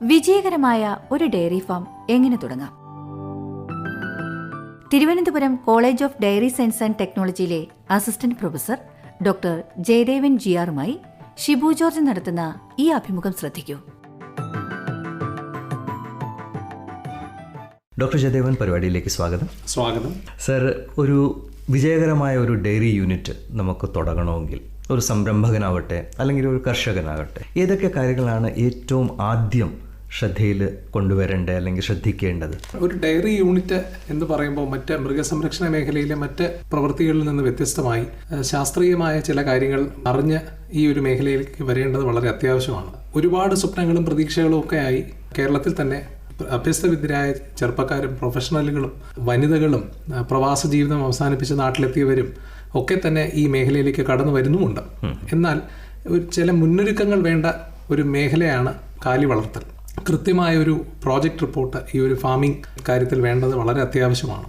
വിജയകരമായ ഒരു diary farm എങ്ങനെ തുടങ്ങാം? Thiruvananthapuram college of dairy science and ടെക്നോളജിയിലെ assistant professor doctor Jayadevan ജിയാറുമായി ഷിബു ജോർജ് നടത്തുന്ന ഈ അഭിമുഖം ശ്രദ്ധിക്കൂ. ഡോക്ടർ ജയദേവൻ പരിപാടിയിലേക്ക് സ്വാഗതം. സ്വാഗതം. സർ ഒരു വിജയകരമായ ഒരു ഡയറി യൂണിറ്റ് നമുക്ക് തുടങ്ങണമെങ്കിൽ ഒരു സംരംഭകനാവട്ടെ അല്ലെങ്കിൽ ഒരു കർഷകനാകട്ടെ ഏതൊക്കെ കാര്യങ്ങളാണ് ഏറ്റവും ആദ്യം ശ്രദ്ധയിൽ കൊണ്ടുവരേണ്ടത് അല്ലെങ്കിൽ ശ്രദ്ധിക്കേണ്ടത്? ഒരു ഡയറി യൂണിറ്റ് എന്ന് പറയുമ്പോൾ മറ്റ് മൃഗസംരക്ഷണ മേഖലയിലെ മറ്റ് പ്രവൃത്തികളിൽ നിന്ന് വ്യത്യസ്തമായി ശാസ്ത്രീയമായ ചില കാര്യങ്ങൾ അറിഞ്ഞ് ഈ ഒരു മേഖലയിലേക്ക് വരേണ്ടത് വളരെ അത്യാവശ്യമാണ്. ഒരുപാട് സ്വപ്നങ്ങളും പ്രതീക്ഷകളും ഒക്കെ ആയി കേരളത്തിൽ തന്നെ അഭ്യസ്തവിദ്യരായ ചെറുപ്പക്കാരും പ്രൊഫഷണലുകളും വനിതകളും പ്രവാസ ജീവിതം അവസാനിപ്പിച്ച് നാട്ടിലെത്തിയവരും ഒക്കെ തന്നെ ഈ മേഖലയിലേക്ക് കടന്നു വരുന്നുമുണ്ട്. എന്നാൽ ചില മുന്നൊരുക്കങ്ങൾ വേണ്ട ഒരു മേഖലയാണ് കാലി വളർത്തൽ. കൃത്യമായ ഒരു പ്രോജക്റ്റ് റിപ്പോർട്ട് ഈ ഒരു ഫാമിംഗ് കാര്യത്തിൽ വേണ്ടത് വളരെ അത്യാവശ്യമാണ്.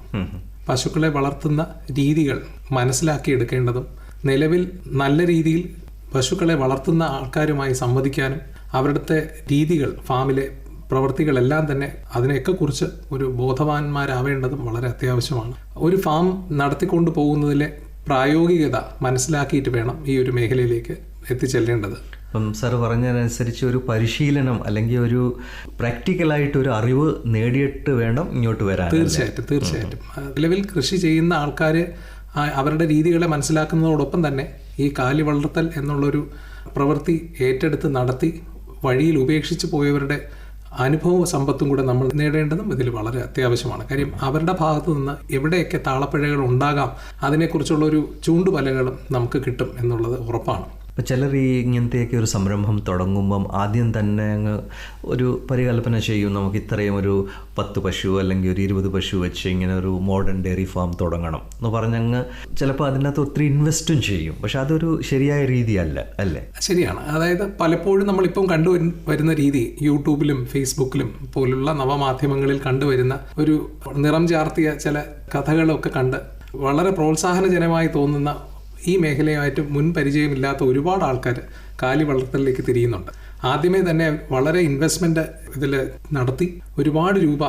പശുക്കളെ വളർത്തുന്ന രീതികൾ മനസ്സിലാക്കിയെടുക്കേണ്ടതും നിലവിൽ നല്ല രീതിയിൽ പശുക്കളെ വളർത്തുന്ന ആൾക്കാരുമായി സംവദിക്കാനും അവരുടെ രീതികൾ ഫാമിലെ പ്രവൃത്തികളെല്ലാം തന്നെ അതിനെയൊക്കെ കുറിച്ച് ഒരു ബോധവാന്മാരാവേണ്ടതും വളരെ അത്യാവശ്യമാണ്. ഒരു ഫാം നടത്തിക്കൊണ്ടു പോകുന്നതിലെ പ്രായോഗികത മനസ്സിലാക്കിയിട്ട് വേണം ഈ ഒരു മേഖലയിലേക്ക് എത്തിച്ചെല്ലേണ്ടത്. അപ്പം സാർ പറഞ്ഞതിനനുസരിച്ച് ഒരു പരിശീലനം അല്ലെങ്കിൽ ഒരു പ്രാക്ടിക്കലായിട്ട് ഒരു അറിവ് നേടിയിട്ട് വേണം ഇങ്ങോട്ട് വരാൻ തീർച്ചയായിട്ടും തീർച്ചയായിട്ടും. നിലവിൽ കൃഷി ചെയ്യുന്ന ആൾക്കാർ അവരുടെ രീതികളെ മനസ്സിലാക്കുന്നതോടൊപ്പം തന്നെ ഈ കാലി വളർത്തൽ എന്നുള്ളൊരു പ്രവൃത്തി ഏറ്റെടുത്ത് നടത്തി വഴിയിൽ ഉപേക്ഷിച്ച് പോയവരുടെ അനുഭവ സമ്പത്തും കൂടെ നമ്മൾ നേടേണ്ടതും ഇതിൽ വളരെ അത്യാവശ്യമാണ്. കാര്യം അവരുടെ ഭാഗത്തു നിന്ന് എവിടെയൊക്കെ താളപ്പിഴകൾ ഉണ്ടാകാം അതിനെക്കുറിച്ചുള്ള ഒരു ചൂണ്ടുപലകളും നമുക്ക് കിട്ടും എന്നുള്ളത് ഉറപ്പാണ്. ഇപ്പം ചിലർ ഈ ഇങ്ങനത്തെയൊക്കെ ഒരു സംരംഭം തുടങ്ങുമ്പം ആദ്യം തന്നെ അങ്ങ് ഒരു പരികല്പന ചെയ്യും. നമുക്ക് ഇത്രയും ഒരു പത്ത് പശു അല്ലെങ്കിൽ ഒരു ഇരുപത് പശു വെച്ച് ഇങ്ങനെ ഒരു മോഡേൺ ഡെയറി ഫാം തുടങ്ങണം എന്ന് പറഞ്ഞങ്ങ് ചിലപ്പോൾ അതിനകത്ത് ഒത്തിരി ഇൻവെസ്റ്റും ചെയ്യും. പക്ഷെ അതൊരു ശരിയായ രീതിയല്ല അല്ലേ? ശരിയാണ്. അതായത് പലപ്പോഴും നമ്മളിപ്പം കണ്ടു വരുന്ന രീതി യൂട്യൂബിലും ഫേസ്ബുക്കിലും പോലുള്ള നവമാധ്യമങ്ങളിൽ കണ്ടുവരുന്ന ഒരു നിറം ചാർത്തിയ ചില കഥകളൊക്കെ കണ്ട് വളരെ പ്രോത്സാഹനജനമായി തോന്നുന്ന ഈ മേഖലയുമായിട്ട് മുൻ പരിചയമില്ലാത്ത ഒരുപാട് ആൾക്കാർ കാലി വളർത്തലിലേക്ക് തിരിയുന്നുണ്ട്. ആദ്യമേ തന്നെ വളരെ ഇൻവെസ്റ്റ്മെന്റ് ഇതിൽ നടത്തി ഒരുപാട് രൂപ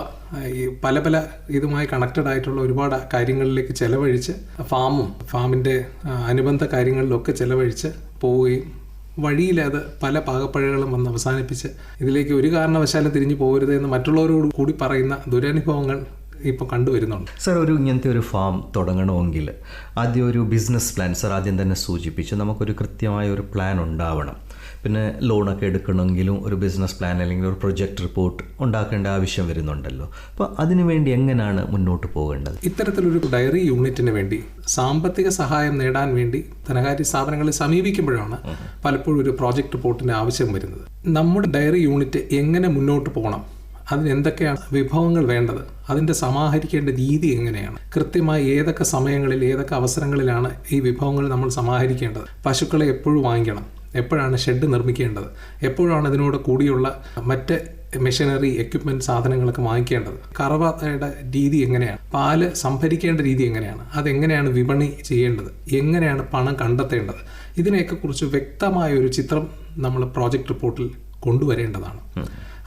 ഈ പല പല ഇതുമായി കണക്റ്റഡ് ആയിട്ടുള്ള ഒരുപാട് കാര്യങ്ങളിലേക്ക് ചിലവഴിച്ച് ഫാമും ഫാമിന്റെ അനുബന്ധ കാര്യങ്ങളിലൊക്കെ ചിലവഴിച്ച് പോവുകയും വഴിയിൽ അത് പല പാകപ്പഴകളും വന്ന് അവസാനിപ്പിച്ച് ഇതിലേക്ക് ഒരു കാരണവശാലും തിരിഞ്ഞു പോകരുത് എന്ന് മറ്റുള്ളവരോട് കൂടി പറയുന്ന ദുരനുഭവങ്ങൾ ഇപ്പോൾ കണ്ടുവരുന്നുണ്ട്. സർ ഒരു ഇങ്ങനത്തെ ഒരു ഫാം തുടങ്ങണമെങ്കിൽ ആദ്യം ഒരു ബിസിനസ് പ്ലാൻ സർ ആദ്യം തന്നെ സൂചിപ്പിച്ച്. നമുക്കൊരു കൃത്യമായ ഒരു പ്ലാൻ ഉണ്ടാവണം. പിന്നെ ലോണൊക്കെ എടുക്കണമെങ്കിലും ഒരു ബിസിനസ് പ്ലാൻ അല്ലെങ്കിൽ ഒരു പ്രൊജക്ട് റിപ്പോർട്ട് ഉണ്ടാക്കേണ്ട ആവശ്യം വരുന്നുണ്ടല്ലോ. അപ്പോൾ അതിനുവേണ്ടി എങ്ങനെയാണ് മുന്നോട്ട് പോകേണ്ടത്? ഇത്തരത്തിലൊരു ഡയറി യൂണിറ്റിന് വേണ്ടി സാമ്പത്തിക സഹായം നേടാൻ വേണ്ടി ധനകാര്യ സ്ഥാപനങ്ങളെ സമീപിക്കുമ്പോഴാണ് പലപ്പോഴും ഒരു പ്രോജക്റ്റ് റിപ്പോർട്ടിന്റെ ആവശ്യം വരുന്നത്. നമ്മുടെ ഡയറി യൂണിറ്റ് എങ്ങനെ മുന്നോട്ട് പോകണം? അതിന് എന്തൊക്കെയാണ് വിഭവങ്ങൾ വേണ്ടത്? അതിന്റെ സമാഹരിക്കേണ്ട രീതി എങ്ങനെയാണ്? കൃത്യമായി ഏതൊക്കെ സമയങ്ങളിൽ ഏതൊക്കെ അവസരങ്ങളിലാണ് ഈ വിഭവങ്ങൾ നമ്മൾ സമാഹരിക്കേണ്ടത്? പശുക്കളെ എപ്പോഴും വാങ്ങിക്കണം. എപ്പോഴാണ് ഷെഡ് നിർമ്മിക്കേണ്ടത്? എപ്പോഴാണ് ഇതിനോട് കൂടിയുള്ള മറ്റ് മെഷീനറി എക്യുപ്മെന്റ് സാധനങ്ങളൊക്കെ വാങ്ങിക്കേണ്ടത്? കറവയുടെ രീതി എങ്ങനെയാണ്? പാൽ സംഭരിക്കേണ്ട രീതി എങ്ങനെയാണ്? അതെങ്ങനെയാണ് വിപണി ചെയ്യേണ്ടത്? എങ്ങനെയാണ് പണം കണ്ടെത്തേണ്ടത്? ഇതിനെയൊക്കെ കുറിച്ച് വ്യക്തമായ ഒരു ചിത്രം നമ്മൾ പ്രോജക്റ്റ് റിപ്പോർട്ടിൽ കൊണ്ടുവരേണ്ടതാണ്.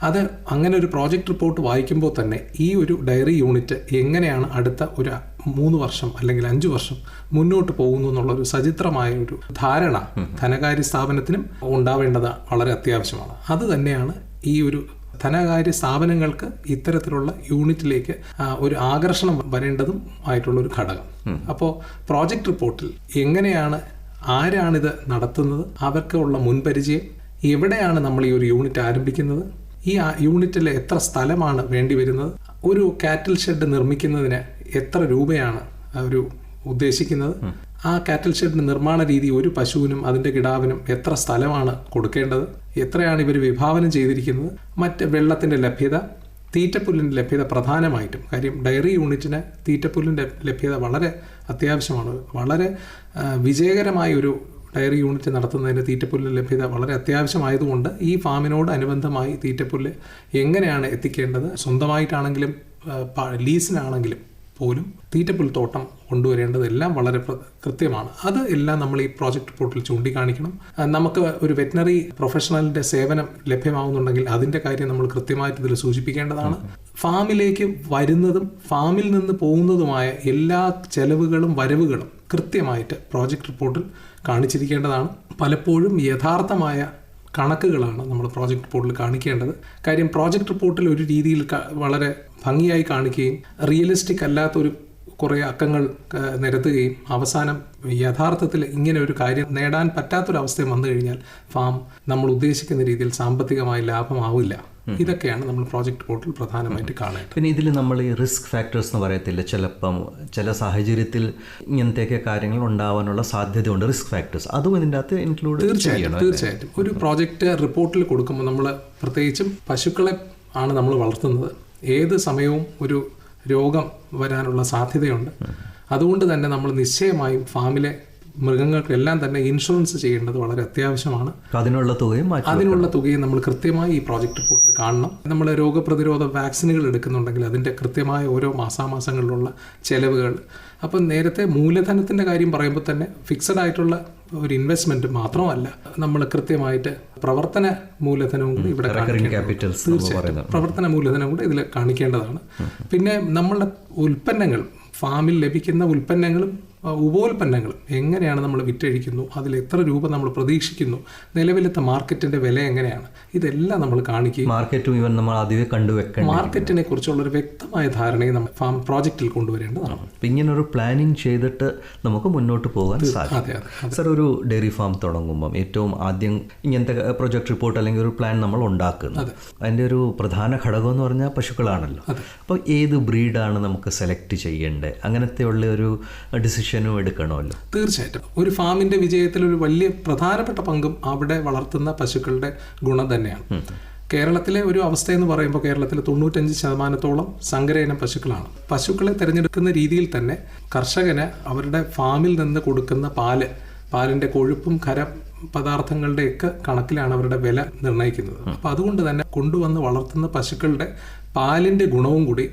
അത് അങ്ങനെ ഒരു പ്രോജക്റ്റ് റിപ്പോർട്ട് വായിക്കുമ്പോൾ തന്നെ ഈ ഒരു ഡയറി യൂണിറ്റ് എങ്ങനെയാണ് അടുത്ത ഒരു മൂന്ന് വർഷം അല്ലെങ്കിൽ അഞ്ചു വർഷം മുന്നോട്ട് പോകുന്നു എന്നുള്ള ഒരു സചിത്രമായ ഒരു ധാരണ ധനകാര്യ സ്ഥാപനത്തിനും ഉണ്ടാവേണ്ടത് വളരെ അത്യാവശ്യമാണ്. അത് തന്നെയാണ് ഈ ഒരു ധനകാര്യ സ്ഥാപനങ്ങൾക്ക് ഇത്തരത്തിലുള്ള യൂണിറ്റിലേക്ക് ഒരു ആകർഷണം വരേണ്ടതും ആയിട്ടുള്ള ഒരു ഘടകം. അപ്പോൾ പ്രോജക്റ്റ് റിപ്പോർട്ടിൽ എങ്ങനെയാണ് ആരാണിത് നടത്തുന്നത് അവർക്കുള്ള മുൻപരിചയം എവിടെയാണ് നമ്മൾ ഈ ഒരു യൂണിറ്റ് ആരംഭിക്കുന്നത്? ഈ യൂണിറ്റിൽ എത്ര സ്ഥലമാണ് വേണ്ടി വരുന്നത്? ഒരു കാറ്റിൽ ഷെഡ് നിർമ്മിക്കുന്നതിന് എത്ര രൂപയാണ് ഒരു ഉദ്ദേശിക്കുന്നത്? ആ കാറ്റിൽ ഷെഡിന്റെ നിർമ്മാണ രീതി ഒരു പശുവിനും അതിന്റെ കിടാവിനും എത്ര സ്ഥലമാണ് കൊടുക്കേണ്ടത്? എത്രയാണ് ഇവർ വിഭാവനം ചെയ്തിരിക്കുന്നത്? മറ്റ് വെള്ളത്തിന്റെ ലഭ്യത തീറ്റപ്പുല്ലിന്റെ ലഭ്യത പ്രധാനമായിട്ടും. കാര്യം ഡയറി യൂണിറ്റിന് തീറ്റപ്പുല്ലിന്റെ ലഭ്യത വളരെ അത്യാവശ്യമാണ്. വളരെ വിജയകരമായ ഒരു ഡയറി യൂണിറ്റ് നടത്തുന്നതിന് തീറ്റപ്പുല്ല് ലഭ്യത വളരെ അത്യാവശ്യമായതുകൊണ്ട് ഈ ഫാമിനോട് അനുബന്ധമായി തീറ്റപ്പുല്ല് എങ്ങനെയാണ് എത്തിക്കേണ്ടത്? സ്വന്തമായിട്ടാണെങ്കിലും ലീസിനാണെങ്കിലും പോലും ലീസിനാണെങ്കിലും പോലും തീറ്റപ്പുൽത്തോട്ടം കൊണ്ടുവരേണ്ടതെല്ലാം വളരെ കൃത്യമാണ്. അത് എല്ലാം നമ്മൾ ഈ പ്രോജക്റ്റ് റിപ്പോർട്ടിൽ ചൂണ്ടിക്കാണിക്കണം. നമുക്ക് ഒരു വെറ്റിനറി പ്രൊഫഷണലിന്റെ സേവനം ലഭ്യമാവുന്നുണ്ടെങ്കിൽ അതിന്റെ കാര്യം നമ്മൾ കൃത്യമായിട്ട് ഇതിൽ സൂചിപ്പിക്കേണ്ടതാണ്. ഫാമിലേക്ക് വരുന്നതും ഫാമിൽ നിന്ന് പോകുന്നതുമായ എല്ലാ ചെലവുകളും വരവുകളും കൃത്യമായിട്ട് പ്രോജക്റ്റ് റിപ്പോർട്ടിൽ കാണിച്ചിരിക്കേണ്ടതാണ്. പലപ്പോഴും യഥാർത്ഥമായ കണക്കുകളാണ് നമ്മൾ പ്രോജക്റ്റ് റിപ്പോർട്ടിൽ കാണിക്കേണ്ടത്. കാര്യം പ്രോജക്റ്റ് റിപ്പോർട്ടിൽ ഒരു രീതിയിൽ വളരെ ഭംഗിയായി കാണിക്കുകയും റിയലിസ്റ്റിക് അല്ലാത്തൊരു കുറേ അക്കങ്ങൾ നിരത്തുകയും അവസാനം യഥാർത്ഥത്തിൽ ഇങ്ങനെ ഒരു കാര്യം നേടാൻ പറ്റാത്തൊരവസ്ഥയും വന്നു കഴിഞ്ഞാൽ ഫാം നമ്മൾ ഉദ്ദേശിക്കുന്ന രീതിയിൽ സാമ്പത്തികമായി ലാഭമാവില്ല. ഇതൊക്കെയാണ് നമ്മൾ പ്രോജക്റ്റ് പോർട്ടൽ പ്രധാനമായിട്ട് കാണേണ്ടത്. പിന്നെ ഇതിൽ നമ്മൾ ഈ റിസ്ക് ഫാക്ടേഴ്സ് എന്ന് പറയത്തില്ല? ചിലപ്പം ചില സാഹചര്യത്തിൽ ഇങ്ങനത്തെയൊക്കെ കാര്യങ്ങൾ ഉണ്ടാവാനുള്ള സാധ്യതയുണ്ട് റിസ്ക് ഫാക്ടേഴ്സ്. അതും ഇതിന്റെ അകത്ത് ഇൻക്ലൂഡ് തീർച്ചയായിട്ടും തീർച്ചയായിട്ടും. ഒരു പ്രോജക്റ്റ് റിപ്പോർട്ടിൽ കൊടുക്കുമ്പോൾ നമ്മൾ പ്രത്യേകിച്ചും പശുക്കളെ ആണ് നമ്മൾ വളർത്തുന്നത്. ഏത് സമയവും ഒരു രോഗം വരാനുള്ള സാധ്യതയുണ്ട്. അതുകൊണ്ട് തന്നെ നമ്മൾ നിശ്ചയമായും ഫാമിലെ മൃഗങ്ങൾക്കെല്ലാം തന്നെ ഇൻഷുറൻസ് ചെയ്യേണ്ടത് വളരെ അത്യാവശ്യമാണ്. അതിനുള്ള തുകയും അതിനുള്ള തുകയും നമ്മൾ കൃത്യമായി ഈ പ്രോജക്റ്റ് റിപ്പോർട്ടിൽ കാണണം. നമ്മൾ രോഗപ്രതിരോധ വാക്സിനുകൾ എടുക്കുന്നുണ്ടെങ്കിൽ അതിന്റെ കൃത്യമായ ഓരോ മാസാമാസങ്ങളിലുള്ള ചെലവുകൾ. അപ്പം നേരത്തെ മൂലധനത്തിന്റെ കാര്യം പറയുമ്പോൾ തന്നെ ഫിക്സഡ് ആയിട്ടുള്ള ഒരു ഇൻവെസ്റ്റ്മെന്റ് മാത്രമല്ല നമ്മൾ കൃത്യമായിട്ട് പ്രവർത്തന മൂലധനവും കൂടി ഇവിടെ തീർച്ചയായിട്ടും. പ്രവർത്തന മൂലധനം കൂടി ഇതിൽ കാണിക്കേണ്ടതാണ്. പിന്നെ നമ്മളുടെ ഉൽപ്പന്നങ്ങൾ ഫാമിൽ ലഭിക്കുന്ന ഉൽപ്പന്നങ്ങളും ആ, ഉപോൽപ്പന്നങ്ങളും എങ്ങനെയാണ് നമ്മൾ വിറ്റഴിക്കുന്നു അതിൽ എത്ര രൂപ നമ്മൾ പ്രതീക്ഷിക്കുന്നു നിലവിലത്തെ മാർക്കറ്റിന്റെ വില എങ്ങനെയാണ് ഇതെല്ലാം നമ്മൾ കാണിക്കുകയും മാർക്കറ്റും ഇവൻ നമ്മൾ ആദ്യമേ കണ്ടുവെക്കണം മാർക്കറ്റിനെ കുറിച്ചുള്ള ഒരു വ്യക്തമായ ധാരണയും നമ്മൾ ഫാം പ്രോജക്റ്റിൽ കൊണ്ടുവരേണ്ടതാണ്. അപ്പം ഒരു പ്ലാനിങ് ചെയ്തിട്ട് നമുക്ക് മുന്നോട്ട് പോകാൻ സാധിക്കും. സർ ഒരു ഡെയറി ഫാം തുടങ്ങുമ്പം ഏറ്റവും ആദ്യം ഇങ്ങനത്തെ പ്രൊജക്ട് റിപ്പോർട്ട് അല്ലെങ്കിൽ ഒരു പ്ലാൻ നമ്മൾ ഉണ്ടാക്കുന്നത് അതിന്റെ ഒരു പ്രധാന ഘടകം എന്ന് പറഞ്ഞാൽ പശുക്കളാണല്ലോ. അപ്പോൾ ഏത് ബ്രീഡാണ് നമുക്ക് സെലക്ട് ചെയ്യേണ്ടത്? അങ്ങനത്തെ ഉള്ള ഒരു ഡിസിഷനും എടുക്കണമല്ലോ. തീർച്ചയായിട്ടും. ഒരു ഫാമിന്റെ വിജയത്തിൽ ഒരു വലിയ പ്രധാനപ്പെട്ട പങ്കും അവിടെ വളർത്തുന്ന പശുക്കളുടെ ഗുണം തന്നെയാണ്. കേരളത്തിലെ ഒരു അവസ്ഥ എന്ന് പറയുമ്പോൾ കേരളത്തിലെ തൊണ്ണൂറ്റഞ്ച് ശതമാനത്തോളം സങ്കരയിനം പശുക്കളാണ്. പശുക്കളെ തിരഞ്ഞെടുക്കുന്ന രീതിയിൽ തന്നെ കർഷകന് അവരുടെ ഫാമിൽ നിന്ന് കൊടുക്കുന്ന പാൽ പാലിന്റെ കൊഴുപ്പും ഖര പദാർത്ഥങ്ങളുടെയൊക്കെ കണക്കിലാണ് അവരുടെ വില നിർണയിക്കുന്നത്. അപ്പോൾ അതുകൊണ്ട് തന്നെ കൊണ്ടുവന്ന് വളർത്തുന്ന പശുക്കളുടെ പാലിന്റെ ഗുണവും കൂടി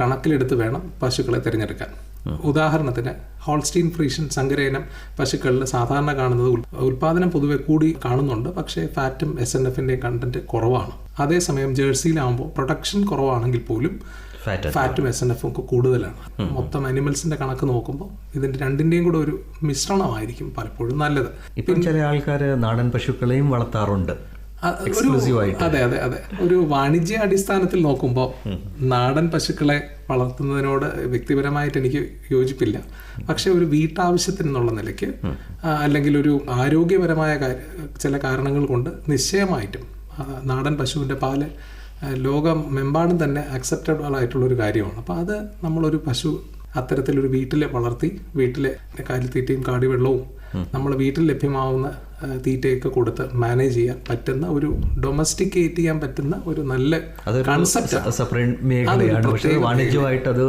കണക്കിലെടുത്ത് വേണം പശുക്കളെ തിരഞ്ഞെടുക്കാൻ. ഉദാഹരണത്തിന് ഹോൾസ്റ്റീൻ ഫ്രീഷൻ സങ്കരയിനം പശുക്കളിൽ സാധാരണ കാണുന്നത് ഉൽ- ഉൽപാദനം പൊതുവെ കൂടി കാണുന്നുണ്ട് പക്ഷേ ഫാറ്റും എസ് എൻ എഫിന്റെ കണ്ടന്റ് കുറവാണ്. അതേസമയം ജേഴ്സിയിലാവുമ്പോൾ പ്രൊഡക്ഷൻ കുറവാണെങ്കിൽ പോലും ഫാറ്റ് ഫാറ്റും എസ് എൻ എഫും ഒക്കെ കൂടുതലാണ്. മൊത്തം അനിമൽസിന്റെ കണക്ക് നോക്കുമ്പോൾ ഇതിന്റെ രണ്ടിന്റെയും കൂടെ ഒരു മിശ്രണമായിരിക്കും പലപ്പോഴും നല്ലത്. ഇപ്പം ചില ആൾക്കാർ നാടൻ പശുക്കളെയും വളർത്താറുണ്ട്. അതെ അതെ അതെ. ഒരു വാണിജ്യ അടിസ്ഥാനത്തിൽ നോക്കുമ്പോൾ നാടൻ പശുക്കളെ വളർത്തുന്നതിനോട് വ്യക്തിപരമായിട്ട് എനിക്ക് യോജിപ്പില്ല. പക്ഷെ ഒരു വീട്ടാവശ്യത്തിന് എന്നുള്ള നിലയ്ക്ക് അല്ലെങ്കിൽ ഒരു ആരോഗ്യപരമായ ചില കാരണങ്ങൾ കൊണ്ട് നിശ്ചയമായിട്ടും നാടൻ പശുവിന്റെ പാൽ ലോകമെമ്പാടും തന്നെ അക്സെപ്റ്റബിൾ ആയിട്ടുള്ള ഒരു കാര്യമാണ്. അപ്പോൾ അത് നമ്മളൊരു പശു അത്തരത്തിലൊരു വീട്ടിൽ വളർത്തി വീട്ടിലെ കാലിത്തീറ്റയും കാടിവെള്ളവും നമ്മൾ വീട്ടിൽ ലഭ്യമാവുന്ന തീറ്റയൊക്കെ കൊടുത്ത് മാനേജ് ചെയ്യാൻ പറ്റുന്ന ഒരു ഡൊമസ്റ്റിക്കേറ്റ് ചെയ്യാൻ പറ്റുന്ന ഒരു നല്ല കൺസെപ്റ്റ് സെപ്പറേറ്റ് മേഖലയാണ്. പക്ഷേ വാണിജ്യമായിട്ട് അത്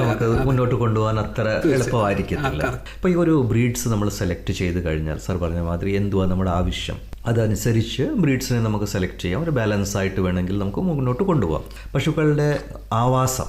നമുക്ക് മുന്നോട്ട് കൊണ്ടുപോകാൻ അത്ര എളുപ്പമായിരിക്കത്തില്ല. അപ്പോൾ ഈ ഒരു ബ്രീഡ്സ് നമ്മൾ സെലക്ട് ചെയ്ത് കഴിഞ്ഞാൽ സർ പറഞ്ഞ മാതിരി എന്തുവാ നമ്മുടെ ആവശ്യം? അതനുസരിച്ച് ബ്രീഡ്സിനെ നമുക്ക് സെലക്ട് ചെയ്യാം. ഒരു ബാലൻസ് ആയിട്ട് വേണമെങ്കിൽ നമുക്ക് മുന്നോട്ട് കൊണ്ടുപോകാം. പശുക്കളുടെ ആവാസം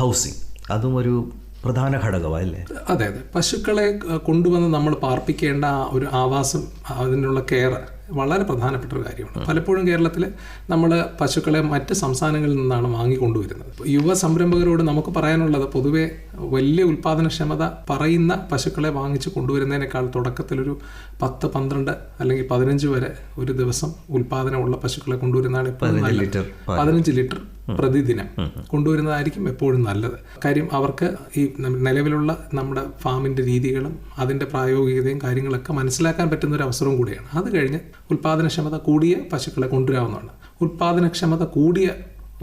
ഹൗസിംഗ് അതും ഒരു പ്രധാന ഘടകമല്ലേ അതെ അതെ. പശുക്കളെ കൊണ്ടുവന്ന് നമ്മൾ പാർപ്പിക്കേണ്ട ഒരു ആവാസം അതിനുള്ള കെയർ വളരെ പ്രധാനപ്പെട്ട ഒരു കാര്യമാണ്. പലപ്പോഴും കേരളത്തിൽ നമ്മൾ പശുക്കളെ മറ്റ് സംസ്ഥാനങ്ങളിൽ നിന്നാണ് വാങ്ങിക്കൊണ്ടുവരുന്നത്. യുവ സംരംഭകരോട് നമുക്ക് പറയാനുള്ളത് പൊതുവേ വലിയ ഉൽപാദനക്ഷമത പറയുന്ന പശുക്കളെ വാങ്ങിച്ച് കൊണ്ടുവരുന്നതിനേക്കാൾ തുടക്കത്തിലൊരു പത്ത് പന്ത്രണ്ട് അല്ലെങ്കിൽ പതിനഞ്ച് വരെ ഒരു ദിവസം ഉൽപാദനമുള്ള പശുക്കളെ കൊണ്ടുവരുന്നതാണ് എപ്പോഴും നല്ലത്. പതിനഞ്ച് ലിറ്റർ പ്രതിദിനം കൊണ്ടുവരുന്നതായിരിക്കും എപ്പോഴും നല്ലത്. കാര്യം അവർക്ക് ഈ നിലവിലുള്ള നമ്മുടെ ഫാമിന്റെ രീതികളും അതിന്റെ പ്രായോഗികതയും കാര്യങ്ങളൊക്കെ മനസ്സിലാക്കാൻ പറ്റുന്ന ഒരു അവസരവും കൂടിയാണ്. അത് കഴിഞ്ഞ് ഉൽപാദനക്ഷമത കൂടിയ പശുക്കളെ കൊണ്ടുവരാവുന്നതാണ്. ഉൽപാദനക്ഷമത കൂടിയ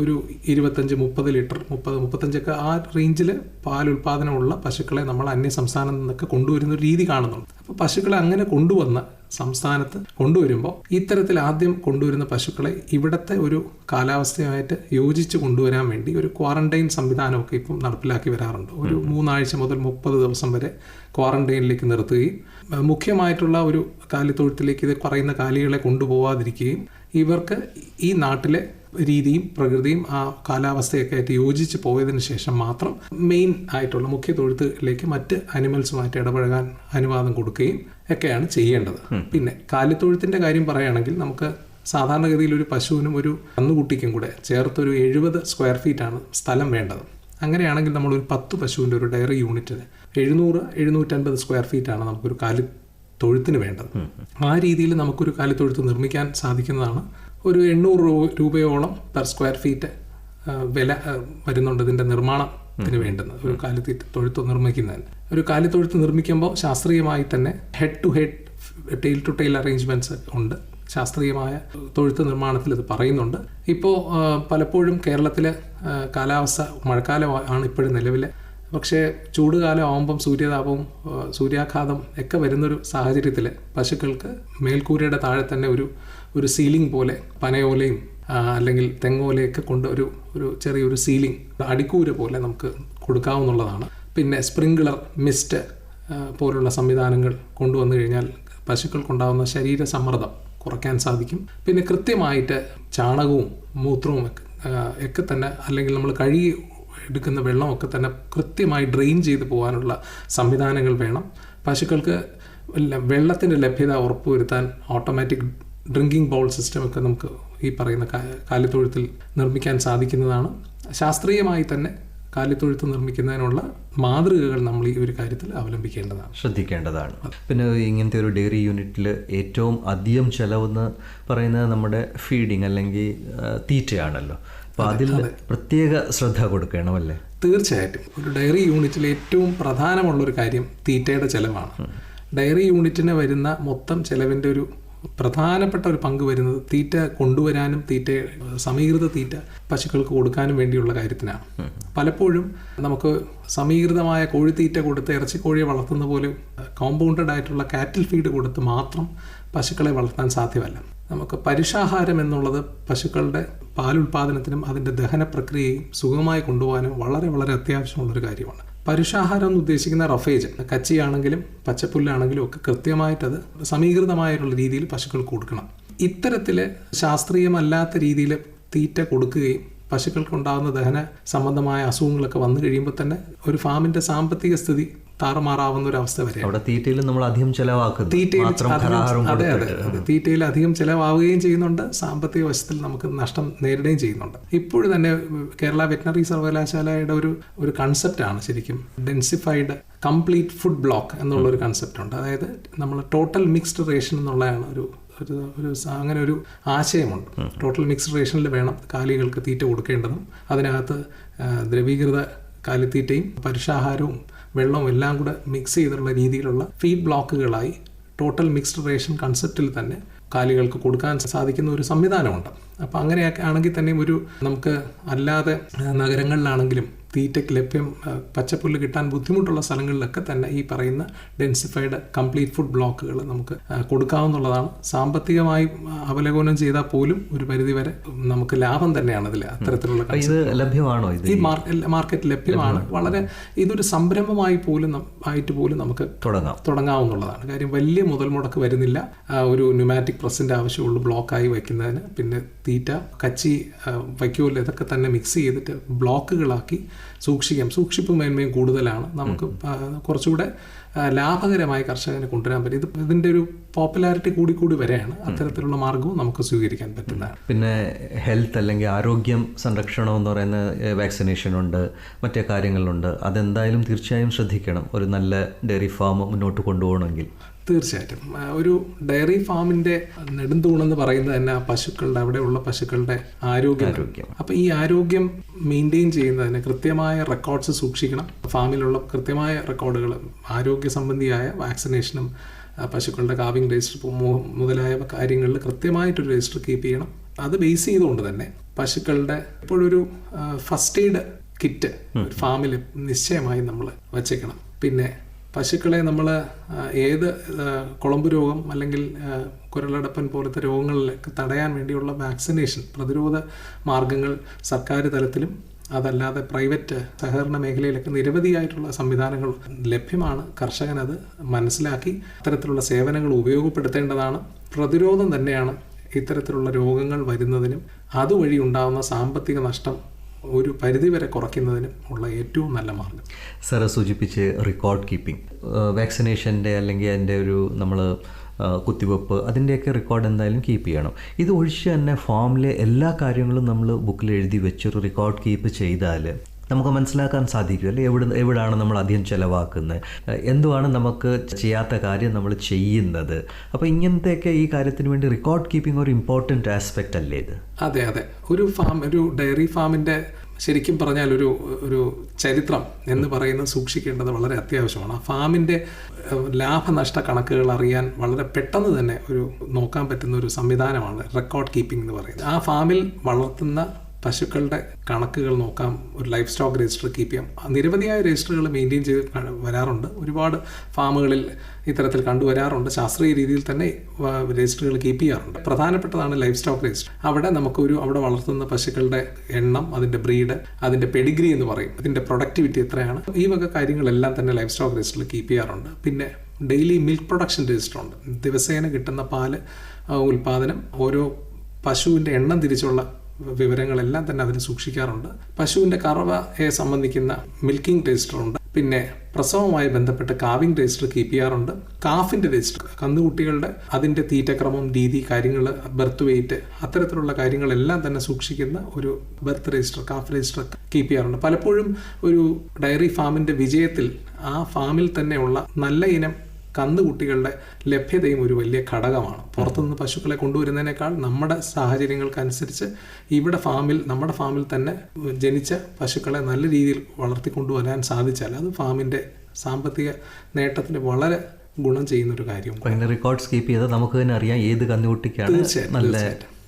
ഒരു ഇരുപത്തഞ്ച് മുപ്പത് ലിറ്റർ മുപ്പത് മുപ്പത്തഞ്ചൊക്കെ ആ റേഞ്ചിൽ പാൽ ഉൽപ്പാദനമുള്ള പശുക്കളെ നമ്മൾ അന്യ സംസ്ഥാനം നിന്നൊക്കെ കൊണ്ടുവരുന്ന ഒരു രീതി കാണുന്നുണ്ട്. അപ്പോൾ പശുക്കളെ അങ്ങനെ കൊണ്ടുവന്ന സംസ്ഥാനത്ത് കൊണ്ടുവരുമ്പോൾ ഇത്തരത്തിൽ ആദ്യം കൊണ്ടുവരുന്ന പശുക്കളെ ഇവിടുത്തെ ഒരു കാലാവസ്ഥയുമായിട്ട് യോജിച്ച് കൊണ്ടുവരാൻ വേണ്ടി ഒരു ക്വാറന്റൈൻ സംവിധാനമൊക്കെ ഇപ്പം നടപ്പിലാക്കി വരാറുണ്ട്. ഒരു മൂന്നാഴ്ച മുതൽ മുപ്പത് ദിവസം വരെ ക്വാറന്റൈനിലേക്ക് നിർത്തുകയും മുഖ്യമായിട്ടുള്ള ഒരു കാലിത്തൊഴുത്തിലേക്ക് ഇത് പറയുന്ന കാലികളെ കൊണ്ടുപോകാതിരിക്കുകയും ഇവർക്ക് ഈ നാട്ടിലെ രീതിയും പ്രകൃതിയും ആ കാലാവസ്ഥയൊക്കെ ആയിട്ട് യോജിച്ച് പോയതിനു ശേഷം മാത്രം മെയിൻ ആയിട്ടുള്ള മുഖ്യ തൊഴുത്തിലേക്ക് മറ്റ് അനിമൽസുമായിട്ട് ഇടപഴകാൻ അനുവാദം കൊടുക്കുകയും ഒക്കെയാണ് ചെയ്യേണ്ടത്. പിന്നെ കാലിത്തൊഴുത്തിന്റെ കാര്യം പറയുകയാണെങ്കിൽ നമുക്ക് സാധാരണഗതിയിൽ ഒരു പശുവിനും ഒരു കന്നുകുട്ടിക്കും കൂടെ ചേർത്ത് ഒരു എഴുപത് സ്ക്വയർ ഫീറ്റാണ് സ്ഥലം വേണ്ടത്. അങ്ങനെയാണെങ്കിൽ നമ്മൾ ഒരു പത്ത് പശുവിന്റെ ഒരു ഡയറി യൂണിറ്റിന് എഴുന്നൂറ് എഴുന്നൂറ്റൻപത് സ്ക്വയർ ഫീറ്റാണ് നമുക്കൊരു കാലി തൊഴുത്തിന് വേണ്ടത്. ആ രീതിയിൽ നമുക്കൊരു കാലിത്തൊഴുത്ത് നിർമ്മിക്കാൻ സാധിക്കുന്നതാണ്. ഒരു എണ്ണൂറ് രൂപ രൂപയോളം പെർ സ്ക്വയർ ഫീറ്റ് വില വരുന്നുണ്ട് ഇതിന്റെ നിർമ്മാണത്തിന് വേണ്ടുന്നത്. ഒരു കാലിത്തീറ്റ തൊഴുത്ത് നിർമ്മിക്കുന്നതിന്. ഒരു കാലിത്തൊഴുത്ത് നിർമ്മിക്കുമ്പോൾ ശാസ്ത്രീയമായി തന്നെ head to head tail to tail arrangements ഉണ്ട്. ശാസ്ത്രീയമായ തൊഴുത്ത് നിർമ്മാണത്തിൽ ഇത് പറയുന്നുണ്ട്. ഇപ്പോൾ പലപ്പോഴും കേരളത്തിലെ കാലാവസ്ഥ മഴക്കാലമാണ് ഇപ്പോഴും നിലവിൽ പക്ഷേ ചൂടുകാലം ആവുമ്പം സൂര്യതാപവും ആ, സൂര്യാഘാതം ഒക്കെ വരുന്നൊരു സാഹചര്യത്തിൽ പശുക്കൾക്ക് മേൽക്കൂരയുടെ താഴെ തന്നെ ഒരു ഒരു സീലിംഗ് പോലെ പനയോലയും അല്ലെങ്കിൽ തെങ്ങോലയൊക്കെ കൊണ്ട് ഒരു ഒരു ചെറിയൊരു സീലിംഗ് അടിക്കൂര പോലെ നമുക്ക് കൊടുക്കാവുന്നതാണ് പിന്നെ സ്പ്രിങ്ക്ലർ മിസ്റ്റ് പോലുള്ള സംവിധാനങ്ങൾ കൊണ്ടുവന്നു കഴിഞ്ഞാൽ പശുക്കൾക്കുണ്ടാകുന്ന ശരീര സമ്മർദ്ദം കുറയ്ക്കാൻ സാധിക്കും. പിന്നെ കൃത്യമായിട്ട് ചാണകവും മൂത്രവും ഒക്കെ തന്നെ അല്ലെങ്കിൽ നമ്മൾ കഴുകി എടുക്കുന്ന വെള്ളമൊക്കെ തന്നെ കൃത്യമായി ഡ്രെയിൻ ചെയ്ത് പോകാനുള്ള സംവിധാനങ്ങൾ വേണം. പശുക്കൾക്ക് വെള്ളത്തിന്റെ ലഭ്യത ഉറപ്പുവരുത്താൻ ഓട്ടോമാറ്റിക് ഡ്രിങ്കിങ് ബൗൾ സിസ്റ്റം ഒക്കെ നമുക്ക് ഈ പറയുന്ന കാലിത്തൊഴുത്തിൽ നിർമ്മിക്കാൻ സാധിക്കുന്നതാണ്. ശാസ്ത്രീയമായി തന്നെ കാലിത്തൊഴുത്ത് നിർമ്മിക്കുന്നതിനുള്ള മാതൃകകൾ നമ്മൾ ഈ ഒരു കാര്യത്തിൽ അവലംബിക്കേണ്ടതാണ്. ശ്രദ്ധിക്കേണ്ടതാണ്. പിന്നെ ഇങ്ങനത്തെ ഒരു ഡെയറി യൂണിറ്റിൽ ഏറ്റവും അധികം ചെലവെന്ന് പറയുന്നത് നമ്മുടെ ഫീഡിങ് അല്ലെങ്കിൽ തീറ്റയാണല്ലോ. അപ്പോൾ അതിൽ പ്രത്യേക ശ്രദ്ധ കൊടുക്കണമല്ലേ? തീർച്ചയായിട്ടും. ഒരു ഡയറി യൂണിറ്റിൽ ഏറ്റവും പ്രധാനമുള്ള ഒരു കാര്യം തീറ്റയുടെ ചെലവാണ്. ഡയറി യൂണിറ്റിന് വരുന്ന മൊത്തം ചെലവിന്റെ ഒരു പ്രധാനപ്പെട്ട ഒരു പങ്ക് വരുന്നത് തീറ്റ കൊണ്ടുവരാനും തീറ്റ സമീകൃത തീറ്റ പശുക്കൾക്ക് കൊടുക്കാനും വേണ്ടിയുള്ള കാര്യത്തിനാണ്. പലപ്പോഴും നമുക്ക് സമീകൃതമായ കോഴിത്തീറ്റ കൊടുത്ത് ഇറച്ചിക്കോഴിയെ വളർത്തുന്ന പോലെ കോമ്പൗണ്ടഡ് ആയിട്ടുള്ള കാറ്റിൽ ഫീഡ് കൊടുത്ത് മാത്രം പശുക്കളെ വളർത്താൻ സാധ്യമല്ല. നമുക്ക് പരുഷാഹാരം എന്നുള്ളത് പശുക്കളുടെ പാലുൽപാദനത്തിനും അതിന്റെ ദഹന പ്രക്രിയയും സുഗമമായി കൊണ്ടുപോകാനും വളരെ വളരെ അത്യാവശ്യമുള്ളൊരു കാര്യമാണ്. പരുഷാഹാരം എന്ന് ഉദ്ദേശിക്കുന്ന റഫേജ് കച്ചിയാണെങ്കിലും പച്ചപ്പുല്ലാണെങ്കിലും ഒക്കെ കൃത്യമായിട്ടത് സമീകൃതമായിട്ടുള്ള രീതിയിൽ പശുക്കൾക്ക് കൊടുക്കണം. ഇത്തരത്തിൽ ശാസ്ത്രീയമല്ലാത്ത രീതിയിൽ തീറ്റ കൊടുക്കുകയും പശുക്കൾക്കുണ്ടാകുന്ന ദഹന സംബന്ധമായ അസുഖങ്ങളൊക്കെ വന്നു കഴിയുമ്പോൾ തന്നെ ഒരു ഫാമിന്റെ സാമ്പത്തിക സ്ഥിതി താറുമാറാവുന്ന ഒരു അവസ്ഥ വരെ അവിടെ തീറ്റയിൽ നമ്മൾ അധികം ചെലവാക്കുന്നു. തീറ്റയിൽ അതെ അതെ അതെ. തീറ്റയിൽ അധികം ചിലവാവുകയും ചെയ്യുന്നുണ്ട്. സാമ്പത്തിക വശത്തിൽ നമുക്ക് നഷ്ടം നേരിടുകയും ചെയ്യുന്നുണ്ട്. ഇപ്പോഴും തന്നെ കേരള വെറ്റിനറി സർവകലാശാലയുടെ ഒരു ഒരു കൺസെപ്റ്റാണ് ശരിക്കും ഡെൻസിഫൈഡ് കംപ്ലീറ്റ് ഫുഡ് ബ്ലോക്ക് എന്നുള്ള ഒരു കൺസെപ്റ്റ് ഉണ്ട്. അതായത് നമ്മൾ ടോട്ടൽ മിക്സ്ഡ് റേഷൻ എന്നുള്ളതാണ് ഒരു ഒരു ഒരു അങ്ങനെ ഒരു ആശയമുണ്ട്. ടോട്ടൽ മിക്സ്ഡ് റേഷനിൽ വേണം കാലികൾക്ക് തീറ്റ കൊടുക്കേണ്ടതും. അതിനകത്ത് ദ്രവീകൃത കാലിത്തീറ്റയും പരുഷാഹാരവും വെള്ളവും എല്ലാം കൂടെ മിക്സ് ചെയ്തിട്ടുള്ള രീതിയിലുള്ള ഫീഡ് ബ്ലോക്കുകളായി ടോട്ടൽ മിക്സ്ഡ് റേഷൻ കൺസെപ്റ്റിൽ തന്നെ കാലികൾക്ക് കൊടുക്കാൻ സാധിക്കുന്ന ഒരു സംവിധാനമുണ്ട്. അപ്പോൾ അങ്ങനെയൊക്കെ ആണെങ്കിൽ തന്നെയും ഒരു നമുക്ക് അല്ലാതെ നഗരങ്ങളിലാണെങ്കിലും തീറ്റയ്ക്ക് ലഭ്യം പച്ചപ്പുല്ല് കിട്ടാൻ ബുദ്ധിമുട്ടുള്ള സ്ഥലങ്ങളിലൊക്കെ തന്നെ ഈ പറയുന്ന ഡെൻസിഫൈഡ് കംപ്ലീറ്റ് ഫുഡ് ബ്ലോക്കുകൾ നമുക്ക് കൊടുക്കാവുന്നതാണ്. സാമ്പത്തികമായി അവലോകനം ചെയ്താൽ പോലും ഒരു പരിധിവരെ നമുക്ക് ലാഭം തന്നെയാണ് ഇതിൽ അത്തരത്തിലുള്ള ഇത് ലഭ്യമാണോ ഈ മാർക്കറ്റ് ലഭ്യമാണ്. വളരെ ഇതൊരു സംരംഭമായി പോലും ആയിട്ട് പോലും നമുക്ക് തുടങ്ങാം. തുടങ്ങാവുന്നതാണ് കാര്യം വലിയ മുതൽ മുടക്ക് വരുന്നില്ല ഒരു ന്യൂമാറ്റിക് പ്രസിന്റെ ആവശ്യമുള്ളൂ ബ്ലോക്കായി വയ്ക്കുന്നതിന്. പിന്നെ തീറ്റ കച്ചി ആ, വയ്ക്കുമല്ലോ ഇതൊക്കെ തന്നെ മിക്സ് ചെയ്തിട്ട് ബ്ലോക്കുകളാക്കി സൂക്ഷിക്കാം. സൂക്ഷിപ്പ് മേന്മയും കൂടുതലാണ്. നമുക്ക് കുറച്ചുകൂടെ ലാഭകരമായി കർഷകനെ കൊണ്ടുവരാൻ പറ്റും. ഇത് ഇതിന്റെ ഒരു പോപ്പുലാരിറ്റി കൂടി കൂടി വരെയാണ് അത്തരത്തിലുള്ള മാർഗവും നമുക്ക് സ്വീകരിക്കാൻ പറ്റുന്നതാണ്. പിന്നെ ഹെൽത്ത് അല്ലെങ്കിൽ ആരോഗ്യം സംരക്ഷണം എന്ന് പറയുന്ന വാക്സിനേഷൻ ഉണ്ട് മറ്റേ കാര്യങ്ങളുണ്ട്. അതെന്തായാലും തീർച്ചയായും ശ്രദ്ധിക്കണം. ഒരു നല്ല ഡയറി ഫാം മുന്നോട്ട് കൊണ്ടുപോകണമെങ്കിൽ. തീർച്ചയായിട്ടും. ഒരു ഡയറി ഫാമിന്റെ നെടുന്തൂണെന്ന് പറയുന്നത് തന്നെ ആ പശുക്കളുടെ അവിടെയുള്ള പശുക്കളുടെ ആരോഗ്യം. അപ്പൊ ഈ ആരോഗ്യം മെയിന്റെയിൻ ചെയ്യുന്നതിന് കൃത്യമായ റെക്കോർഡ്സ് സൂക്ഷിക്കണം. ഫാമിലുള്ള കൃത്യമായ റെക്കോർഡുകൾ ആരോഗ്യ സംബന്ധിയായ വാക്സിനേഷനും പശുക്കളുടെ കാവിംഗ് രജിസ്റ്റർ മുതലായ കാര്യങ്ങളിൽ കൃത്യമായിട്ടൊരു രജിസ്റ്റർ കീപ്പ് ചെയ്യണം. അത് ബേസ് ചെയ്തുകൊണ്ട് തന്നെ പശുക്കളുടെ ഇപ്പോഴൊരു ഫസ്റ്റ് എയ്ഡ് കിറ്റ് ഫാമിൽ നിശ്ചയമായി നമ്മൾ വച്ചേക്കണം. പിന്നെ പശുക്കളെ നമ്മൾ ഏത് കുളമ്പ് രോഗം അല്ലെങ്കിൽ കുരലടപ്പൻ പോലത്തെ രോഗങ്ങളിലൊക്കെ തടയാൻ വേണ്ടിയുള്ള വാക്സിനേഷൻ പ്രതിരോധ മാർഗങ്ങൾ സർക്കാർ തലത്തിലും അതല്ലാതെ പ്രൈവറ്റ് സഹകരണ മേഖലയിലൊക്കെ നിരവധിയായിട്ടുള്ള സംവിധാനങ്ങൾ ലഭ്യമാണ്. കർഷകൻ അത് മനസ്സിലാക്കി അത്തരത്തിലുള്ള സേവനങ്ങൾ ഉപയോഗപ്പെടുത്തേണ്ടതാണ്. പ്രതിരോധം തന്നെയാണ് ഇത്തരത്തിലുള്ള രോഗങ്ങൾ വരുന്നതിനും അതുവഴി ഉണ്ടാകുന്ന സാമ്പത്തിക നഷ്ടം ഒരു പരിധിവരെ കുറയ്ക്കുന്നതിനും ഉള്ള ഏറ്റവും നല്ല മാർഗം. സാറ് സൂചിപ്പിച്ച് റെക്കോർഡ് കീപ്പിംഗ് വാക്സിനേഷന്റെ അല്ലെങ്കിൽ അതിന്റെ ഒരു നമ്മൾ കുത്തിവെപ്പ് അതിന്റെയൊക്കെ റെക്കോർഡ് എന്തായാലും കീപ്പ് ചെയ്യണം. ഇത് ഒഴിച്ച് തന്നെ ഫോമിലെ എല്ലാ കാര്യങ്ങളും നമ്മൾ ബുക്കിൽ എഴുതി വെച്ചൊരു റെക്കോർഡ് കീപ്പ് ചെയ്താൽ നമുക്ക് മനസ്സിലാക്കാൻ സാധിക്കും അല്ലെ? എവിടെ എവിടാണ് നമ്മൾ അധികം ചിലവാക്കുന്നത്? എന്തുവാണ് നമുക്ക് ചെയ്യാത്ത കാര്യം നമ്മൾ ചെയ്യുന്നത്? അപ്പോൾ ഇങ്ങനത്തെയൊക്കെ ഈ കാര്യത്തിന് വേണ്ടി റെക്കോർഡ് കീപ്പിംഗ് ഒരു ഇമ്പോർട്ടന്റ് ആസ്പെക്റ്റ് അല്ലേ ഇത്? അതെ അതെ. ഒരു ഫാം ഒരു ഡയറി ഫാമിന്റെ ശരിക്കും പറഞ്ഞാൽ ഒരു ഒരു ചരിത്രം എന്ന് പറയുന്നത് സൂക്ഷിക്കേണ്ടത് വളരെ അത്യാവശ്യമാണ്. ആ ഫാമിന്റെ ലാഭനഷ്ട കണക്കുകൾ അറിയാൻ വളരെ പെട്ടെന്ന് തന്നെ ഒരു നോക്കാൻ പറ്റുന്ന ഒരു സംവിധാനമാണ് റെക്കോർഡ് കീപ്പിംഗ് എന്ന് പറയുന്നത്. ആ ഫാമിൽ വളർത്തുന്ന പശുക്കളുടെ കണക്കുകൾ നോക്കാം ഒരു ലൈഫ് സ്റ്റോക്ക് രജിസ്റ്റർ കീപ്പ് ചെയ്യാം. നിരവധിയായ രജിസ്റ്ററുകൾ മെയിന്റെയിൻ ചെയ്ത് വരാറുണ്ട്. ഒരുപാട് ഫാമുകളിൽ ഇത്തരത്തിൽ കണ്ടുവരാറുണ്ട് ശാസ്ത്രീയ രീതിയിൽ തന്നെ രജിസ്റ്ററുകൾ കീപ്പ് ചെയ്യാറുണ്ട്. പ്രധാനപ്പെട്ടതാണ് ലൈഫ് സ്റ്റോക്ക് രജിസ്റ്റർ അവിടെ നമുക്കൊരു അവിടെ വളർത്തുന്ന പശുക്കളുടെ എണ്ണം അതിന്റെ ബ്രീഡ് അതിന്റെ പെഡിഗ്രി എന്ന് പറയും. അതിന്റെ പ്രൊഡക്ടിവിറ്റി എത്രയാണ്? ഈ വക കാര്യങ്ങളെല്ലാം തന്നെ ലൈഫ് സ്റ്റോക്ക് രജിസ്റ്ററിൽ കീപ്പ് ചെയ്യാറുണ്ട്. പിന്നെ ഡെയിലി മിൽക്ക് പ്രൊഡക്ഷൻ രജിസ്റ്റർ ഉണ്ട്. ദിവസേന കിട്ടുന്ന പാൽ ഉൽപ്പാദനം ഓരോ പശുവിന്റെ എണ്ണം തിരിച്ചുള്ള വിവരങ്ങളെല്ലാം തന്നെ അതിൽ സൂക്ഷിക്കാറുണ്ട്. പശുവിന്റെ കറവയെ സംബന്ധിക്കുന്ന മിൽക്കിംഗ് രജിസ്റ്റർ ഉണ്ട്. പിന്നെ പ്രസവവുമായി ബന്ധപ്പെട്ട് കാവിംഗ് രജിസ്റ്റർ കീപ്പ് ചെയ്യാറുണ്ട്. കാഫിന്റെ രജിസ്റ്റർ കന്നുകുട്ടികളുടെ അതിന്റെ തീറ്റക്രമം രീതി കാര്യങ്ങൾ ബർത്ത് വെയിറ്റ് അത്തരത്തിലുള്ള കാര്യങ്ങളെല്ലാം തന്നെ സൂക്ഷിക്കുന്ന ഒരു birth register calf register keep ചെയ്യാറുണ്ട്. പലപ്പോഴും ഒരു ഡയറി ഫാമിന്റെ വിജയത്തിൽ ആ ഫാമിൽ തന്നെയുള്ള നല്ല ഇനം കന്നുകുട്ടികളുടെ ലഭ്യതയും ഒരു വലിയ ഘടകമാണ്. പുറത്തുനിന്ന് പശുക്കളെ കൊണ്ടുവരുന്നതിനേക്കാൾ നമ്മുടെ സാഹചര്യങ്ങൾക്കനുസരിച്ച് ഇവിടെ ഫാമിൽ നമ്മുടെ ഫാമിൽ തന്നെ ജനിച്ച പശുക്കളെ നല്ല രീതിയിൽ വളർത്തിക്കൊണ്ടുവരാൻ സാധിച്ചാൽ അത് ഫാമിന്റെ സാമ്പത്തിക നേട്ടത്തിന് വളരെ ഗുണം ചെയ്യുന്ന ഒരു കാര്യമാണ് റെക്കോർഡ്സ് കീപ്പ് ചെയ്താൽ നമുക്ക് തന്നെ അറിയാം ഏത് കന്നുകുട്ടിക്കാണ് നല്ല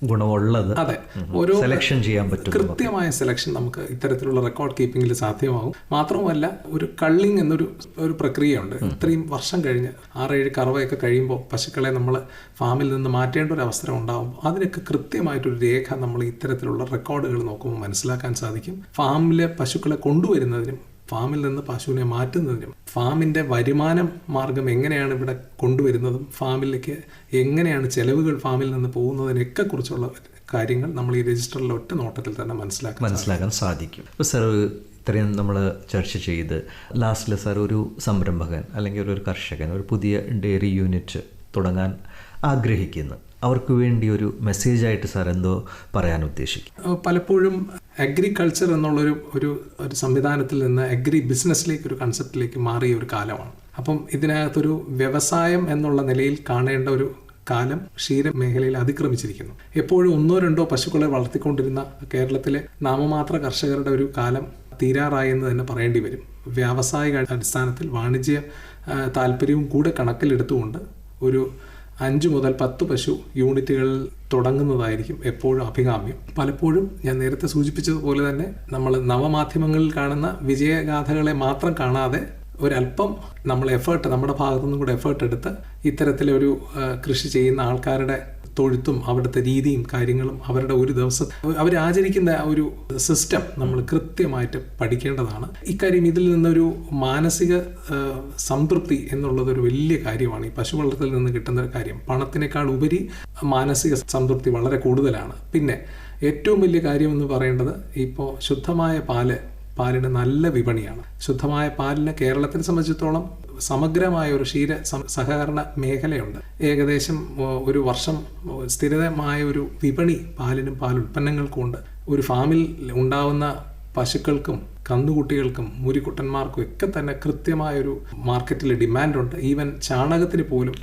ഗുണമുള്ളത് അതെ. ഓരോ സെലക്ഷൻ ചെയ്യാൻ പറ്റും കൃത്യമായ സെലക്ഷൻ നമുക്ക് ഇത്തരത്തിലുള്ള റെക്കോർഡ് കീപ്പിംഗിൽ സാധ്യമാകും. മാത്രമല്ല ഒരു കള്ളിങ് എന്നൊരു ഒരു പ്രക്രിയയുണ്ട്. ഇത്രയും വർഷം കഴിഞ്ഞ് ആറേഴ് കറവയൊക്കെ കഴിയുമ്പോൾ പശുക്കളെ നമ്മൾ ഫാമിൽ നിന്ന് മാറ്റേണ്ട ഒരു അവസരം ഉണ്ടാവും അതിനൊക്കെ കൃത്യമായിട്ടൊരു രേഖ നമ്മൾ ഇത്തരത്തിലുള്ള റെക്കോർഡുകൾ നോക്കുമ്പോൾ മനസ്സിലാക്കാൻ സാധിക്കും. ഫാമിലെ പശുക്കളെ കൊണ്ടുവരുന്നതിനും ഫാമിൽ നിന്ന് പശുവിനെ മാറ്റുന്നതിനും ഫാമിന്റെ വരുമാനം മാർഗം എങ്ങനെയാണ് ഇവിടെ കൊണ്ടുവരുന്നതും ഫാമിലേക്ക് എങ്ങനെയാണ് ചെലവുകൾ ഫാമിൽ നിന്ന് പോകുന്നതിനൊക്കെ കുറിച്ചുള്ള കാര്യങ്ങൾ നമ്മൾ ഈ രജിസ്റ്ററിൽ ഒറ്റ നോട്ടത്തിൽ തന്നെ മനസ്സിലാക്കാൻ മനസ്സിലാക്കാൻ സാധിക്കും. ഇപ്പോൾ സാർ ഇത്രയും നമ്മൾ ചർച്ച ചെയ്ത് ലാസ്റ്റിൽ സാർ ഒരു സംരംഭകൻ അല്ലെങ്കിൽ ഒരു കർഷകൻ ഒരു പുതിയ ഡെയറി യൂണിറ്റ് തുടങ്ങാൻ ആഗ്രഹിക്കുന്നു. അവർക്ക് വേണ്ടി ഒരു മെസ്സേജായിട്ട് സാർ എന്തോ പറയാൻ ഉദ്ദേശിക്കും. പലപ്പോഴും അഗ്രികൾച്ചർ എന്നുള്ളൊരു ഒരു ഒരു സംവിധാനത്തിൽ നിന്ന് അഗ്രി ബിസിനസ്സിലേക്ക് ഒരു കൺസെപ്റ്റിലേക്ക് മാറിയ ഒരു കാലമാണ്. അപ്പം ഇതിനകത്തൊരു വ്യവസായം എന്നുള്ള നിലയിൽ കാണേണ്ട ഒരു കാലം ക്ഷീര മേഖലയിൽ അതിക്രമിച്ചിരിക്കുന്നു. എപ്പോഴും ഒന്നോ രണ്ടോ പശുക്കളെ വളർത്തിക്കൊണ്ടിരുന്ന കേരളത്തിലെ നാമമാത്ര കർഷകരുടെ ഒരു കാലം തീരാറായി എന്ന് തന്നെ പറയേണ്ടി വരും. വ്യാവസായിക അടിസ്ഥാനത്തിൽ വാണിജ്യ താല്പര്യവും കൂടെ കണക്കിലെടുത്തുകൊണ്ട് ഒരു അഞ്ച് മുതൽ പത്ത് പശു യൂണിറ്റുകൾ തുടങ്ങുന്നതായിരിക്കും എപ്പോഴും അഭികാമ്യം. പലപ്പോഴും ഞാൻ നേരത്തെ സൂചിപ്പിച്ചതുപോലെ തന്നെ നമ്മൾ നവമാധ്യമങ്ങളിൽ കാണുന്ന വിജയഗാഥകളെ മാത്രം കാണാതെ ഒരല്പം നമ്മൾ എഫേർട്ട് നമ്മുടെ ഭാഗത്തു നിന്നും കൂടെ എഫേർട്ട് എടുത്ത് ഇത്തരത്തിലൊരു കൃഷി ചെയ്യുന്ന ആൾക്കാരുടെ തൊഴുത്തും അവിടുത്തെ രീതിയും കാര്യങ്ങളും അവരുടെ ഒരു ദിവസം അവർ ആചരിക്കുന്ന ഒരു സിസ്റ്റം നമ്മൾ കൃത്യമായിട്ട് പഠിക്കേണ്ടതാണ്. ഇക്കാര്യം ഇതിൽ നിന്നൊരു മാനസിക സംതൃപ്തി എന്നുള്ളത് ഒരു വലിയ കാര്യമാണ്. ഈ പശു വളർത്തലിൽ നിന്ന് കിട്ടുന്ന ഒരു കാര്യം. പണത്തിനേക്കാൾ ഉപരി മാനസിക സംതൃപ്തി വളരെ കൂടുതലാണ്. പിന്നെ ഏറ്റവും വലിയ കാര്യം എന്ന് പറയേണ്ടത് ഇപ്പോൾ ശുദ്ധമായ പാൽ പാലിന് നല്ല വിപണിയാണ്. ശുദ്ധമായ പാലിന് കേരളത്തിനെ സംബന്ധിച്ചിടത്തോളം സമഗ്രമായ ഒരു ക്ഷീര സഹകരണ മേഖലയുണ്ട്. ഏകദേശം ഒരു വർഷം സ്ഥിരമായ ഒരു വിപണി പാലിനും പാൽ ഉൽപ്പന്നങ്ങൾക്കും ഉണ്ട് ഒരു ഫാമിൽ ഉണ്ടാവുന്ന പശുക്കൾക്കും കന്നുകുട്ടികൾക്കും മുരിക്കുട്ടന്മാർക്കും ഒക്കെ തന്നെ കൃത്യമായൊരു മാർക്കറ്റിൽ ഡിമാൻഡുണ്ട്. ഈവൻ ചാണകത്തിന് പോലും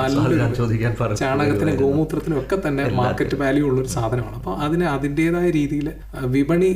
പറഞ്ഞു ചാണകത്തിനും ഗോമൂത്രത്തിനും ഒക്കെ തന്നെ മാർക്കറ്റ് വാല്യൂ ഉള്ളൊരു സാധനമാണ്. അപ്പോൾ അതിന് അതിന്റെതായ രീതിയിൽ വിപണി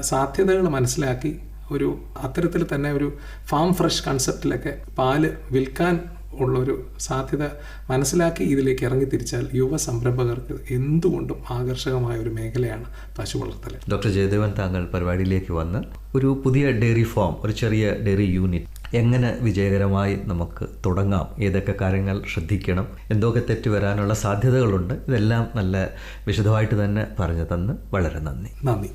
സാധ്യതകൾ മനസ്സിലാക്കി ഒരു അത്തരത്തിൽ തന്നെ ഒരു ഫാം ഫ്രഷ് കൺസെപ്റ്റിലൊക്കെ പാൽ വിൽക്കാൻ ഉള്ളൊരു സാധ്യത മനസ്സിലാക്കി ഇതിലേക്ക് ഇറങ്ങി തിരിച്ചാൽ യുവ സംരംഭകർക്ക് എന്തുകൊണ്ടും ആകർഷകമായ ഒരു മേഖലയാണ് പശു വളർത്തൽ. ഡോക്ടർ ജയദേവൻ താങ്കൾ പരിപാടിയിലേക്ക് വന്ന് ഒരു പുതിയ ഡെയറി ഫാം ഒരു ചെറിയ ഡെയറി യൂണിറ്റ് എങ്ങനെ വിജയകരമായി നമുക്ക് തുടങ്ങാം? ഏതൊക്കെ കാര്യങ്ങൾ ശ്രദ്ധിക്കണം? എന്തൊക്കെ തെറ്റ് വരാനുള്ള സാധ്യതകളുണ്ട്? ഇതെല്ലാം നല്ല വിശദമായിട്ട് തന്നെ പറഞ്ഞു തന്ന് വളരെ നന്ദി. നന്ദി.